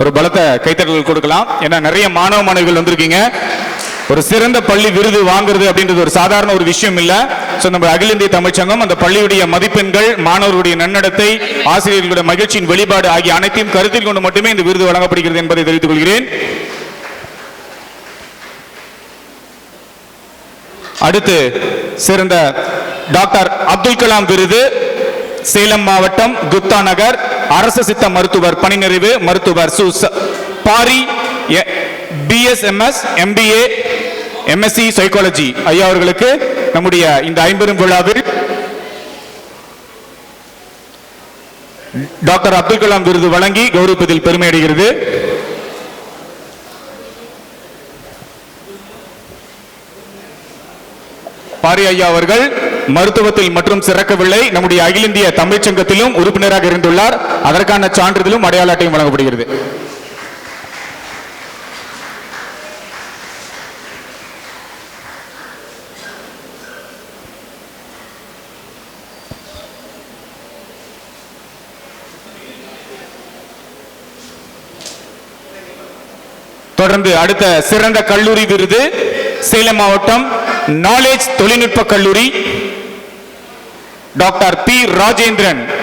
ஒரு பலத்த கைத்தட்டல் கொடுக்கலாம். ஏன்னா நிறைய மாணவ மாணவிகள் வந்திருக்கீங்க. ஒரு சிறந்த பள்ளி விருது வாங்குறது அப்படின்றது ஒரு சாதாரண ஒரு விஷயம் இல்ல. சோ நம்ம அகில இந்திய தமிழ்ச்சங்கம் அந்த பள்ளியுடைய மதிப்பெண்கள் மாணவர்களுடைய நன்னடத்தை ஆசிரியர்களுடைய மகிழ்ச்சியின் வெளிப்பாடு ஆகிய அனைத்தையும் கருத்தில் கொண்டு மட்டுமே இந்த விருது வழங்கப்படுகிறது என்பதை தெரிவித்துக் கொள்கிறேன். அடுத்து சிறந்த டாக்டர் அப்துல் கலாம் விருது சேலம் மாவட்டம் குப்தா நகர். அரசு சித்த மருத்துவர் பணி நிறைவு மருத்துவர் Su Pari BSMS MBA MSc psychology ஐயா அவர்களுக்கு நம்முடைய இந்த ஐம்பெரும் விழாவில் டாக்டர் அப்துல் கலாம் விருது வழங்கி கௌரவிப்பதில் பெருமை அடைகிறது. பாரி ஐயா அவர்கள் மருத்துவத்தில் மற்றும் சிறக்கவில்லை. நம்முடைய அகில இந்திய தமிழ்ச் சங்கத்திலும் உறுப்பினராக இருந்துள்ளார். அதற்கான சான்றிதழும் அடையாள அட்டையும் வழங்கப்படுகிறது. தொடர்ந்து அடுத்த சிறந்த கல்லூரி விருது சேலம் மாவட்டம் நாலேஜ் தொழில்நுட்ப கல்லூரி. Doctor B Rajendran.